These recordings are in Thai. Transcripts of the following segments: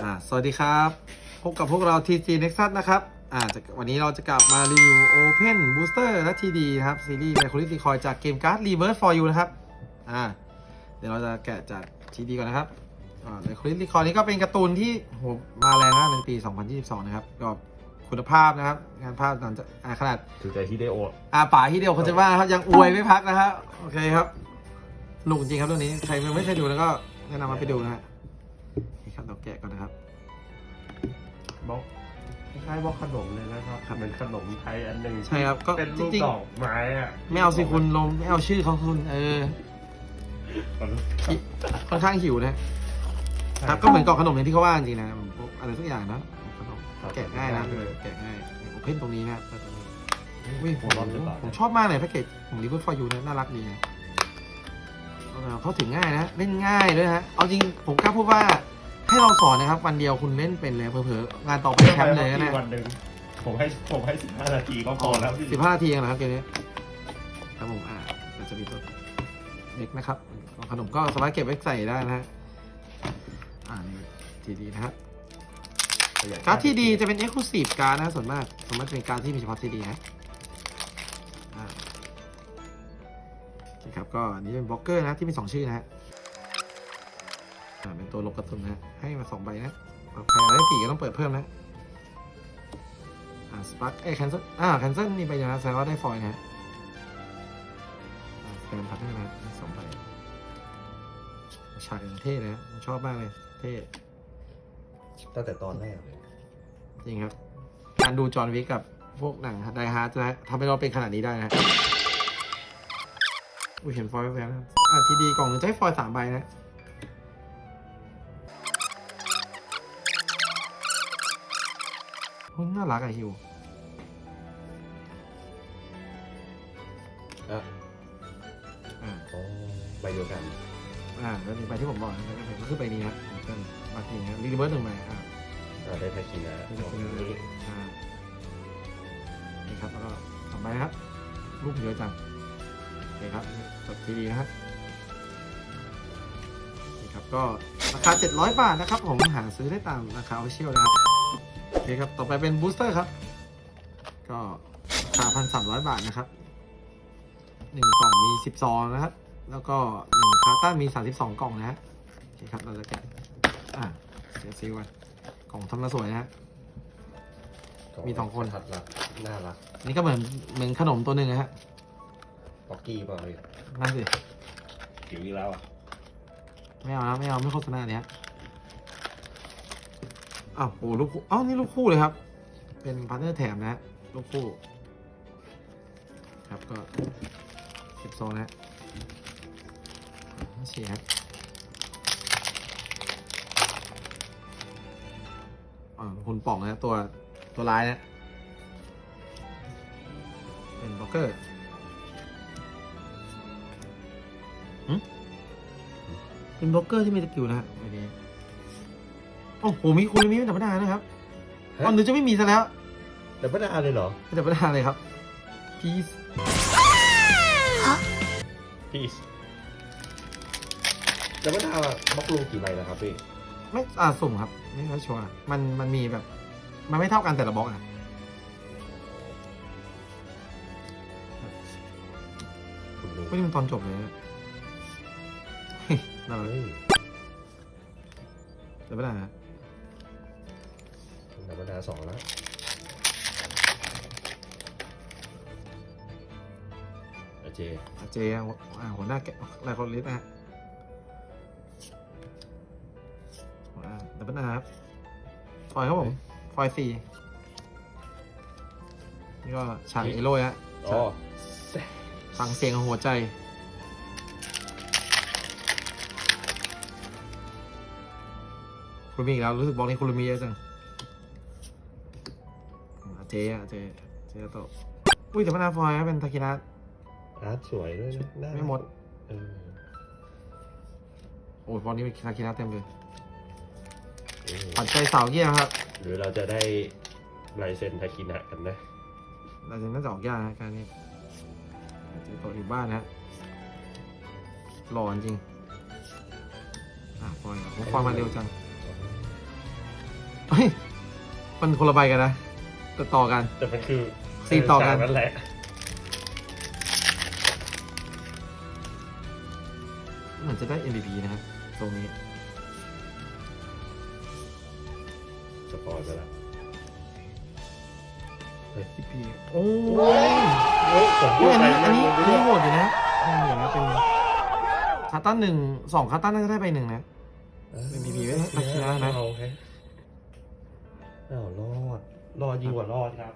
อ่าสวัสดีครับ พบกับพวกเรา TG Nexus นะครับอ่าจะวันนี้เราจะกลับมารีวิว Open Booster และ TD นะครับ ซีรีส์ในคุณลิติคอยจากเกมการ์ด Reverse for You นะครับอ่าเดี๋ยวเราจะแกะจาก TD ก่อนนะครับอ่าในคุณลิติคอยนี้ก็เป็นการ์ตูนที่โหมาแรงมากในปี 2022 นะครับก็คุณภาพนะครับ งานภาพหลังจากอ่าขนาดถือใจที่ได้โออาป่าที่เดียวคนจะว่าครับยังอวยไม่พักนะครับโอเคครับสนุกจริงครับเรื่องนี้ใครยังไม่เคยดูแล้วก็แนะนำมาไปดูนะฮะนี่ ครับเราแกะก่อนนะครับ บล็อกคล้ายๆบล็อกขนมเลยนะครับครับ เป็นขนมไทยอันหนึ่งใช่ครับก็เป็นรูปจริงๆดอกไม้อะไม่เอาสิคุณลมไม่เอาชื่อของคุณ เออค่อนข้างหิวนะ ครับก็เหมือนกล่องขนมอย่างที่เขาว่าจริงๆนะพวกอะไรสักอย่างนะขนมแกะง่ายนะแกะง่ายโอเพนตรงนี้นะอุ้ยหัวร้อนหรือเปล่าผมชอบมากเลยแพ็กเกจของ r i v e r for You เนี่ยน่ารักดีนะเขาถึงง่ายนะเล่นง่ายด้วยฮะเอาจริงผมกล้าพูดว่า ให้เราสอนนะครับ วันเดียวคุณเล่นเป็นเลยเผลอๆงานต่อไปแคมป์เลยนะนะวันหนึ่งผมให้ผมให้สิบห้านาทีก็พอแล้วพี่สิบห้านาทีเองนะครับเกมนี้ครับผมอ่าเดี๋ยวจะมีตัวเล็กนะครับขนมก็สามารถเก็บไว้ใส่ได้นะฮะอ่านี่ทีดีนะฮะการ์ดที่ดีจะเป็น Exclusive การ์ดนะส่วนมากส่วนมากจะเป็นการ์ดที่มีเฉพาะที่ดีนะอ่าโอเคครับก็อันนี้เป็นบล็อกเกอร์นะที่มีสองชื่อนะฮะอ่า เป็นตัวลบกระสุนนะฮะให้มาสองใบนะใครอยากได้สี่ก็ต้องเปิดเพิ่มนะอ่าสปาร์กเอ้ยแคนเซิลอ่าแคนเซิลนี่ไปอย่างนะแสดงว่าได้ฟอยล์นะฮะอ่าแฟนพัทเนอร์นะได้สองใบฉากอย่างเท่เลยฮะชอบมากเลย เท่ตั้งแต่ตอนแรกเลยจริงครับ การดูจอห์นวิกกับพวกหนังไดฮาร์ดจะทำให้เราเป็นขนาดนี้ได้นะอุ้ยเห็นฟอยล์แว๊บๆนะอ่าทีดีกล่องหนึ่งจะให้ฟอยล์สามใบนะ โอ้ยน่ารักอะฮิวอะอ่าอ๋อใบเดียวกันอ่าแล้วนี่ใบที่ผมบอกนะก็คือใบนี้ครับผมเป็นบางทีนะรีเวิร์สหนึ่งใบอ่าอ่าได้ไทคินะนี่คืออ่านี่ครับแล้วก็สองใบนะครับรูปเยอะจังโอเคครับจบทีดีนะครับนี่ครับก็ราคา 700 บาทนะครับผมหาซื้อได้ตามราคาออฟฟิเชียลนะครับโอ เคครับ ต่อไปเป็นบูสเตอร์ครับ ก็ราคาพันสามร้อยบาทนะครับหนึ่งกล่องมีสิบซองนะครับ แล้วก็หนึ่งคาร์ต้ามีสามสิบสองกล่องนะฮะโอเคครับ เราจะแกะ อ่าเสียซิลกันกล่องทำมาสวยนะฮะ มีสองคน ทัดรักน่ารักนี่ก็เหมือนเหมือนขนมตัวหนึ่งนะฮะป๊อกกี้เปล่าพี่นั่นสิหิวอีกแล้วอะ ไม่เอานะไม่เอาไม่โฆษณาเนี้ย อ้าวโอ้ลูกคู่อ้าวนี่ลูกคู่เลยครับ เป็นพาร์ทเนอร์แถมนะลูกคู่ ครับก็สิบโซนนะฮะไม่ใช่ครับอ่าคุณป่องนะตัวตัวร้ายนะเป็นบล็อกเกอร์เป็นบล็อกเกอร์ที่มีสกิลนะฮะ โอ้โหมีคุณมีไม่ธรรมดานะครับตอนนึงจะไม่มีซะแล้วแต่ไม่ได้อ่านเลยเหรอไม่ธรรมดาเลยครับพีซพี่แต่ไม่ได้อะบล็อกลูกี่ใบแล้วครับพี่ไม่อ่าสุ่มครับ ไม่ค่อยชัวร์มันมันมีแบบ มันไม่เท่ากันแต่ละบล็อกอะคุณดูไม่ได้มันตอนจบเลยนะเฮ้ยน่ารักเฮ้ยแต่ไม่ได้นะ ธรรมดาสองแล้วโอเคอะเจอะหัวอ่าหัวหน้าแกะอะไรคนลิสต์นะฮะอ่าแต่ไม่ได้ครับฟอยครับผมฟอยสี่นี่ก็ฉากเอโร่ฮะอ๋อฟังเสียงของหัวใจคุณมีอีกแล้วรู้สึกบล็อกนี้คุณมีเยอะจังอะ เจอะเจเจโตะอุ้ยแต่พนาฟอยครับเป็นทากินะ อาร์ตสวยด้วยนะน่ารักไม่หมด เออโอ้ยบล็อกนี้เป็นทากินะเต็มเลยเออปัจจัยสาวเยี่ยมครับหรือเราจะได้ลายเซ็นทาคินะกันนะเราจะน่าจะออกยากนะการนี้เจโตะอยู่บ้านนะหล่อจริงอะฟอยผมฟอยมาเร็วจังเฮ้ยมันคนละใบกันนะ แต่ต่อกัน แต่มันคือสี่ต่อกันฉนั่นแหละเหมือนจะได้ MVP นะครับตรงนี้สปอยไปแล้ว MVP โอ้ยโอ้ยผมพูอุ้ดยอันไปนี้อันนี้ไม่อันรู้นี้โหเรื่องดอยู่นะอืมอย่างนี้เป็นคาตันหนึ่งสองคาตันน่าจะได้ไปหนึ่งนะ เป็น PP ไว้นะอาคิระนะ เอาโอเคอ้าวรอด รอดยิ่งกว่ารอดครับ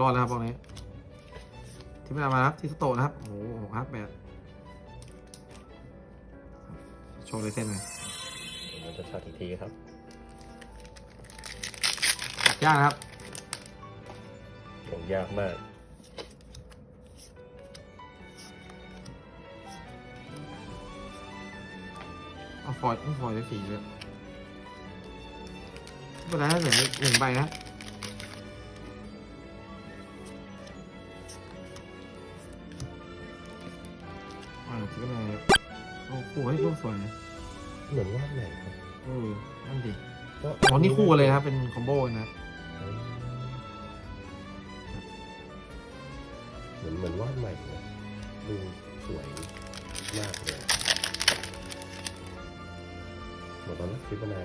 รอดแล้วครับตรงนี้ ที่ไม่ได้มาครับ ที่สโตะนะครับ โอ้โหหกห้าแปดโชว์เลยเส้นเลยมันจะชัดอีกทีครับจับยากนะครับโอ้ยากมาก เอาฟอยล์ต้องฟอยล์ได้สี่เลยไม่ไรนะเหลือหนึ่งใบนะอ่าที่เป็นไงโอ้โหให้รูสวยนะเหมือนวาดไหนครับเออนั่นดิก็อ๋อนี่คู่เลยนะครับ เป็นคอมโบนะเหมือนเหมือนวาดใหม่เลยดูสวยมากเลย มือนตอนนั้ทิปนาย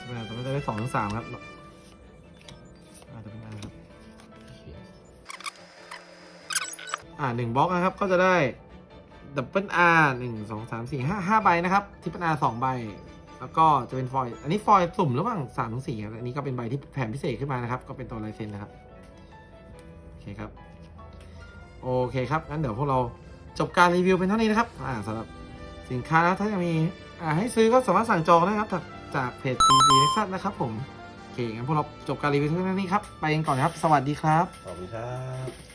จะเป็นอะไรจะได้สองถึงสามครับอาจจะเป็นอะไรครับอ่าหนึ่งบล็อกนะครับก็จะได้ดับเบิลอาร์หนึ่งสองสามสี่ห้าห้าใบนะครับทิปเปิลอาร์สองใบ แล้วก็จะเป็นฟอยล์อันนี้ฟอยล์สุ่มระหว่างสามถึงสี่ครับอันนี้ก็เป็นใบที่แถมพิเศษขึ้นมานะครับ ก็เป็นตัวลายเซ็นนะครับโอเคครับโอเคครับงั้นเดี๋ยวพวกเราจบการรีวิวเป็นเท่านี้นะครับอ่าสำหรับสินค้านะถ้ายังมี อ่าให้ซื้อก็สามารถสั่งจองได้ครับ จากจากเพจ TG Nexus นะครับผมโอเคงั้นพวกเราจบการรีวิวเท่านี้ครับ ไปกันก่อนครับ สวัสดีครับ ขอบคุณครับ